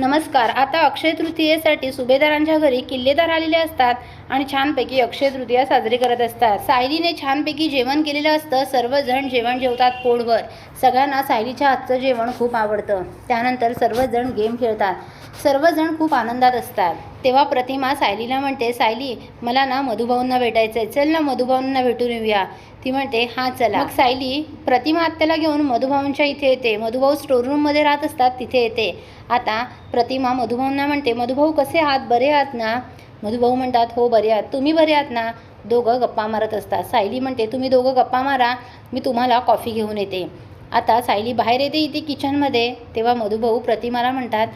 नमस्कार. आता अक्षय तृतीयेसाठी सुभेदारांच्या घरी किल्लेदार आलेले असतात आणि छानपैकी अक्षय तृतीया साजरी करत असतात. सायलीने छानपैकी जेवण केलेलं असतं. सर्वजण जेवण जेवतात पोटभर. सगळ्यांना सायलीच्या हातचं जेवण खूप आवडतं. त्यानंतर सर्वजण गेम खेळतात. सर्वजण खूप आनंदात असतात. तेव्हा प्रतिमा सायलीला म्हणते सायली मला ना मधुभाऊंना भेटायचं आहे चल ना मधुभाऊंना भेटून येऊया. ती म्हणते हा चला. मग सायली प्रतिमा आत्याला घेऊन मधुभाऊंच्या इथे येते. मधुभाऊ स्टोररूममध्ये राहत असतात तिथे येते. आता प्रतिमा मधुभाऊंना म्हणते मधुभाऊ कसे आहात? बरे आहात ना? मधुभाऊ म्हणतात हो बरे आहात. तुम्ही बरे आहात ना? दोघं गप्पा मारत असतात. सायली म्हणते तुम्ही दोघं गप्पा मारा मी तुम्हाला कॉफी घेऊन येते. आता सायली बाहेर येते इथे किचनमध्ये तेव्हा मधुभाऊ प्रतिमाला म्हणतात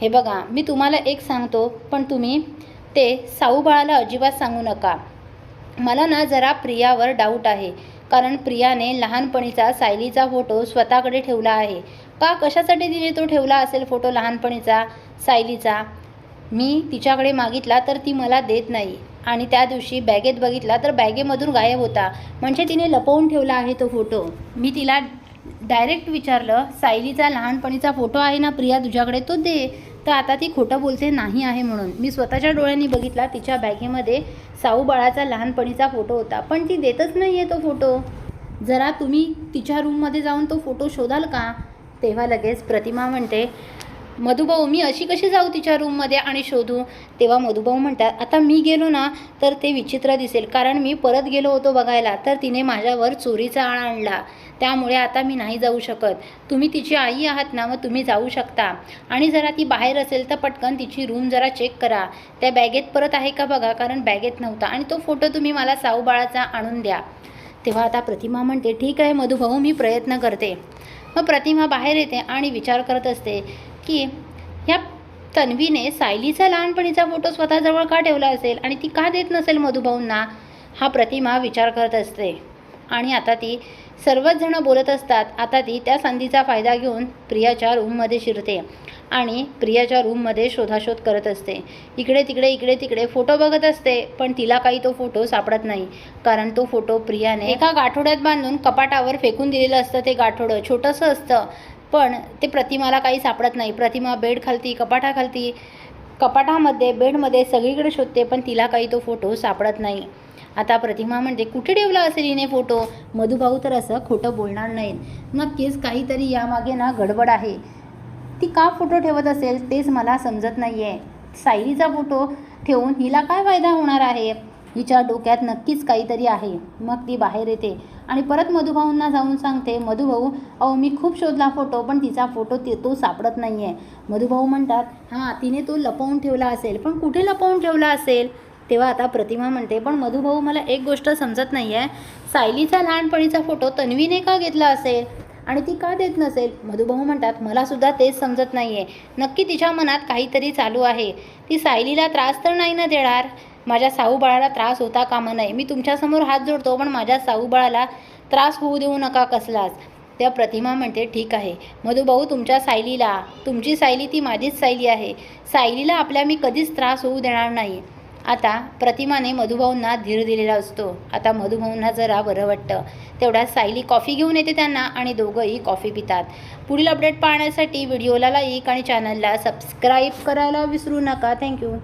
हे बघा मी तुम्हाला एक सांगतो पण तुम्ही ते साऊबाळाला अजिबात सांगू नका. मला ना जरा प्रियावर डाऊट आहे कारण प्रियाने लहानपणीचा सायलीचा फोटो स्वतःकडे ठेवला आहे. का कशासाठी तिने तो ठेवला असेल फोटो लहानपणीचा सायलीचा? मी तिच्याकडे मागितला तर ती मला देत नाही. आणि त्या दिवशी बॅगेत बघितला तर बॅगेमधून गायब होता. म्हणजे तिने लपवून ठेवला आहे तो फोटो मी तिला डायरेक्ट विचारलं सायलीचा लहानपणीचा फोटो आहे ना प्रिया तुझ्याकडे तो दे. तर आता ती खोटं बोलते नाही आहे म्हणून. मी स्वतःच्या डोळ्यांनी बघितला तिच्या बॅगेमध्ये साऊ बाळाचा लहानपणीचा फोटो होता पण ती देतच नाही आहे तो फोटो. जरा तुम्ही तिच्या रूममध्ये जाऊन तो फोटो शोधाल का? तेव्हा लगेच प्रतिमा म्हणते मधुभाऊ मी अशी कशी जाऊ तिच्या रूममध्ये आणि शोधू? तेव्हा मधुभाऊ म्हणतात आता मी गेलो ना तर ते विचित्र दिसेल. कारण मी परत गेलो होतो बघायला तर तिने माझ्यावर चोरीचा आळ आणला. त्यामुळे आता मी नाही जाऊ शकत. तुम्ही तिची आई आहात ना मग तुम्ही जाऊ शकता. आणि जरा ती बाहेर असेल तर पटकन तिची रूम जरा चेक करा. त्या बॅगेत परत आहे का बघा कारण बॅगेत नव्हता. आणि तो फोटो तुम्ही मला साऊबाळाचा आणून द्या. तेव्हा आता प्रतिमा म्हणते ठीक आहे मधुभाऊ मी प्रयत्न करते. मग प्रतिमा बाहेर येते आणि विचार करत असते की ह्या तन्वीने सायलीचा लहानपणीचा फोटो स्वतःजवळ का ठेवला असेल आणि ती का देत नसेल मधुभाऊंना? हा प्रतिमा विचार करत असते. आणि आता ती सर्वच जणं बोलत असतात. आता ती त्या संधीचा फायदा घेऊन प्रियाच्या रूममध्ये शिरते आणि प्रियाच्या रूममध्ये शोधाशोध करत असते. इकडे तिकडे इकडे तिकडे फोटो बघत असते पण तिला काही तो फोटो सापडत नाही. कारण तो फोटो प्रियाने एका गाठोड्यात बांधून कपाटावर फेकून दिलेलं असतं. ते गाठोडं छोटंसं असतं. पण ते प्रतिमाला काही सापडत नाही. प्रतिमा बेड खालती कपाटाखालती कपाटामध्ये बेडमध्ये सगळीकडे शोधते पण तिला काही तो फोटो सापडत नाही. आता प्रतिमा म्हणते कुठे ठेवला असेल हिने फोटो? मधुभाऊ तर असं खोटं बोलणार नाहीत. नक्कीच काहीतरी यामागे ना गडबड आहे. ती का फोटो ठेवत असेल? तेच मला समजत नाही आहे सायलीचा फोटो ठेवून हिला काय फायदा होणार आहे? हिच्या डोक्यात नक्कीच काहीतरी आहे. मग ती बाहेर येते आणि परत मधुभाऊंना जाऊन सांगते मधुभाऊ अहो मी खूप शोधला फोटो पण तिचा फोटो ते तो सापडत नाही आहे मधुभाऊ म्हणतात हां तिने तो लपवून ठेवला असेल पण कुठे लपवून ठेवला असेल? तेव्हा आता प्रतिमा म्हणते पण मधुभाऊ मला एक गोष्ट समजत नाही आहे सायलीचा लहानपणीचा फोटो तन्वीने का घेतला असेल? आणि ती का देत नसेल? मधुभाऊ म्हणतात मला सुद्धा तेच समजत नाही आहे नक्की तिच्या मनात काहीतरी चालू आहे. ती सायलीला त्रास तर नाही ना देणार? माझ्या साऊबाळाला त्रास होता कामा नये. मी तुमच्यासमोर हात जोडतो पण माझ्या साऊबाळाला त्रास होऊ देऊ नका कसलाच. त्या प्रतिमा म्हणते ठीक आहे. मधुभाऊ तुमच्या सायलीला तुमची सायली ती माझीच सायली आहे. सायलीला आपल्या मी कधीच त्रास होऊ देणार नाही. आता प्रतिमाने मधुभाऊंना धीर दिलेला असतो. आता मधुभाऊंना जरा बरं वाटतं. तेवढ्यात सायली कॉफी घेऊन येते त्यांना आणि दोघंही कॉफी पितात. पुढील अपडेट पाहण्यासाठी व्हिडिओला लाईक आणि चॅनलला सबस्क्राईब करायला विसरू नका. थँक्यू.